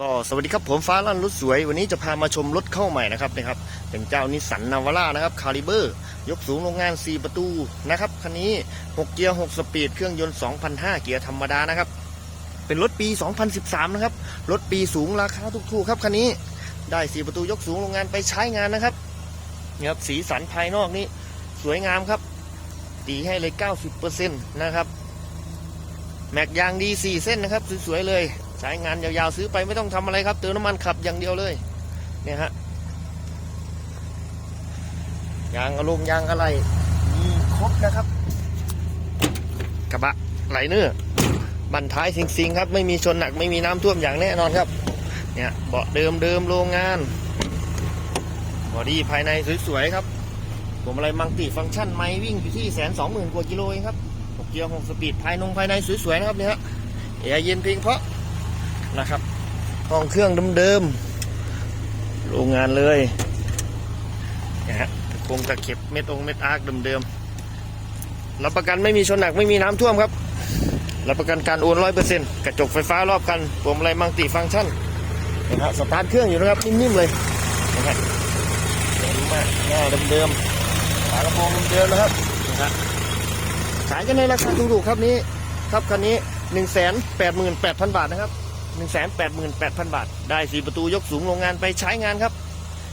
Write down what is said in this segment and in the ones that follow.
ก็สวัสดีครับผมฟ้าลั่นรถสวย วันนี้จะพามาชมรถเข้าใหม่นะครับนะครับ เป็นเจ้านิสสันนาวาร่านะครับคาลิเบอร์ ยกสูงโรงงาน 4 ประตูนะครับคันนี้ 6 เกียร์ 6 สปีด เครื่องยนต์2,500เกียร์ธรรมดานะครับ เป็นรถปี 2013 นะครับ รถปีสูงราคาถูกๆครับคันนี้ได้ 4 ประตูยกสูงโรงงานไปใช้งานนะครับนี่ยครับสีสันภายนอกนี่สวยงามครับตีให้เลย 90%นะครับ แม็กยางดี4เส้นนะครับสวยๆเลยใช้งานยาวๆซื้อไปไม่ต้องทำอะไรครับเติมน้ำมันขับอย่างเดียวเลยเนี่ยฮะยางอารมณ์ยางอะไรมีครบนะครับ กระบะไหลเนื้อบันท้ายสิงๆครับ ไม่มีชนหนักไม่มีน้ำท่วมอย่างแน่นอนครับ เนี่ยเบาะเดิมเดิมๆโรงงานบอดี้ภายในสวยๆครับผมอะไรมังติฟังก์ชันไม่วิ่งอยู่ที่แสนสองหมื่นกว่ากิโลเองครับ เกียร์หกสปีดภายนงภายในสวยๆนะครับเนี่ยฮะแอร์เย็นเพียงเพราะนะครับห้องเครื่องเดิมๆโรงงานเลยนะฮะคงตะเข็บเม็ดองเม็ดอาร์คเดิมๆรับประกันไม่มีชนหนักไม่มีน้ำท่วมครับรับประกันการโอนร้อยเปอร์เซ็นต์กระจกไฟฟ้ารอบกันผมอะไรมังติฟังก์ชันนะฮะสตาร์ทเครื่องอยู่นะครับนิ่มๆเลยนะครับดีมากหน้าเดิมๆฝากระโปรงเดิมนะครับนะฮะ ขายกันในราคาถูกๆครับนี้ครับคันนี้1นึ่งแสนแปดหมื่นแปดพันบาทนะครับ1นึ่งแสนแปดหมื่นแปดพันบาท ได้สีประตูยกสูงโรงงานไปใช้งานครับ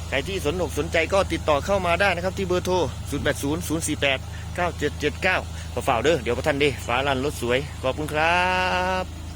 ใครที่สนอกสนใจก็ติดต่อเข้ามาได้นะครับ ที่เบอร์โทร 0 8 0 0 4 8 9 7 7 9ขอฝ่ากเด้อเดี๋ยวประทันดีฟ้าลันรถสวย ขอบคุณครับ